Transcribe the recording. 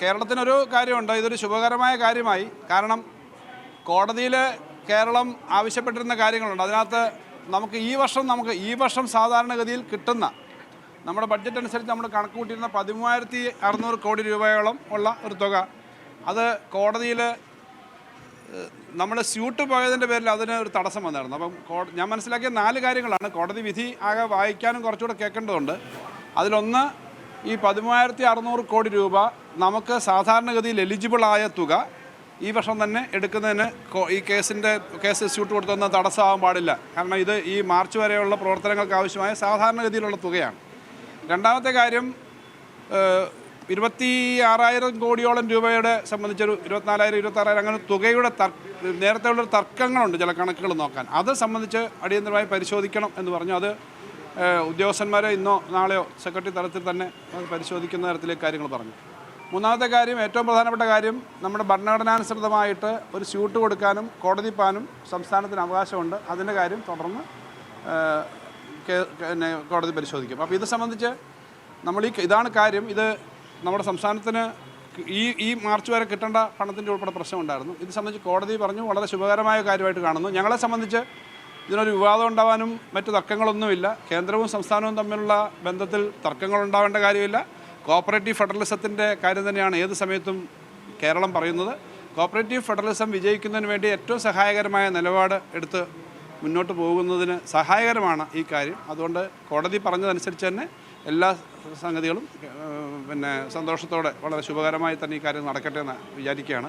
കേരളത്തിനൊരു കാര്യമുണ്ട്. ഇതൊരു ശുഭകരമായ കാര്യമായി. കാരണം കോടതിയിൽ കേരളം ആവശ്യപ്പെട്ടിരുന്ന കാര്യങ്ങളുണ്ട്. അതിനകത്ത് നമുക്ക് ഈ വർഷം നമുക്ക് ഈ വർഷം സാധാരണഗതിയിൽ കിട്ടുന്ന നമ്മുടെ ബഡ്ജറ്റ് അനുസരിച്ച് നമ്മൾ കണക്ക് കൂട്ടിയിരുന്ന പതിമൂവായിരത്തി അറുന്നൂറ് കോടി രൂപയോളം ഉള്ള ഒരു തുക. അത് കോടതിയിൽ നമ്മൾ സ്യൂട്ട് പോയതിന്റെ പേരിൽ അതിന് ഒരു തടസ്സം വന്നായിരുന്നു അപ്പം ഞാൻ മനസ്സിലാക്കിയ നാല് കാര്യങ്ങളാണ്. കോടതി വിധി ആകെ വായിക്കാനും കുറച്ചുകൂടെ കേൾക്കേണ്ടതുണ്ട്. അതിലൊന്ന് ഈ പതിമൂവായിരത്തി അറുന്നൂറ് കോടി രൂപ നമുക്ക് സാധാരണഗതിയിൽ എലിജിബിൾ ആയ തുക ഈ വർഷം തന്നെ എടുക്കുന്നതിന് ഈ കേസിന്റെ കേസ് സ്യൂട്ട് കൊടുത്തൊന്ന് തടസ്സമാകാൻ പാടില്ല. കാരണം ഇത് ഈ മാർച്ച് വരെയുള്ള പ്രവർത്തനങ്ങൾക്ക് ആവശ്യമായ സാധാരണഗതിയിലുള്ള തുകയാണ്. രണ്ടാമത്തെ കാര്യം ഇരുപത്തി ആറായിരം കോടിയോളം രൂപയുടെ സംബന്ധിച്ചൊരു ഇരുപത്തിനാലായിരം ഇരുപത്താറായിരം അങ്ങനെ തുകയുടെ തർ നേരത്തെയുള്ള തർക്കങ്ങളുണ്ട് ചില കണക്കുകൾ നോക്കാൻ. അത് സംബന്ധിച്ച് അടിയന്തരമായി പരിശോധിക്കണം എന്ന് പറഞ്ഞു. അത് ഉദ്യോഗസ്ഥന്മാരെ ഇന്നോ നാളെയോ സെക്രട്ടറി തലത്തിൽ തന്നെ പരിശോധിക്കുന്ന തരത്തിലേക്ക് കാര്യങ്ങൾ പറഞ്ഞു. മൂന്നാമത്തെ കാര്യം ഏറ്റവും പ്രധാനപ്പെട്ട കാര്യം നമ്മുടെ ഭരണഘടനാനുസൃതമായിട്ട് ഒരു സ്യൂട്ട് കൊടുക്കാനും കോടതി പാനും സംസ്ഥാനത്തിന് അവകാശമുണ്ട്. അതിന്റെ കാര്യം തുടർന്ന് പിന്നെ കോടതി പരിശോധിക്കും. അപ്പോൾ ഇത് സംബന്ധിച്ച് നമ്മൾ ഈ ഇതാണ് കാര്യം. ഇത് നമ്മുടെ സംസ്ഥാനത്തിന് ഈ ഈ മാർച്ച് വരെ കിട്ടേണ്ട പണത്തിന്റെ ഉൾപ്പെടെ പ്രശ്നമുണ്ടായിരുന്നു. ഇത് സംബന്ധിച്ച് കോടതി പറഞ്ഞു വളരെ ശുഭകരമായ കാര്യമായിട്ട് കാണുന്നു. ഞങ്ങളെ സംബന്ധിച്ച് ഇതിനൊരു വിവാദം ഉണ്ടാവാനും മറ്റു തർക്കങ്ങളൊന്നുമില്ല. കേന്ദ്രവും സംസ്ഥാനവും തമ്മിലുള്ള ബന്ധത്തിൽ തർക്കങ്ങൾ ഉണ്ടാവേണ്ട കാര്യമില്ല. കോപ്പറേറ്റീവ് ഫെഡറലിസത്തിന്റെ കാര്യം തന്നെയാണ് ഏത് സമയത്തും കേരളം പറയുന്നത്. കോപ്പറേറ്റീവ് ഫെഡറലിസം വിജയിക്കുന്നതിന് വേണ്ടി ഏറ്റവും സഹായകരമായ നിലപാട് എടുത്ത് മുന്നോട്ട് പോകുന്നതിന് സഹായകരമാണ് ഈ കാര്യം. അതുകൊണ്ട് കോടതി പറഞ്ഞതനുസരിച്ച് തന്നെ എല്ലാ സംഗതികളും പിന്നെ സന്തോഷത്തോടെ വളരെ ശുഭകരമായി തന്നെ ഈ കാര്യം നടക്കട്ടെ എന്ന് വിചാരിക്കുകയാണ്.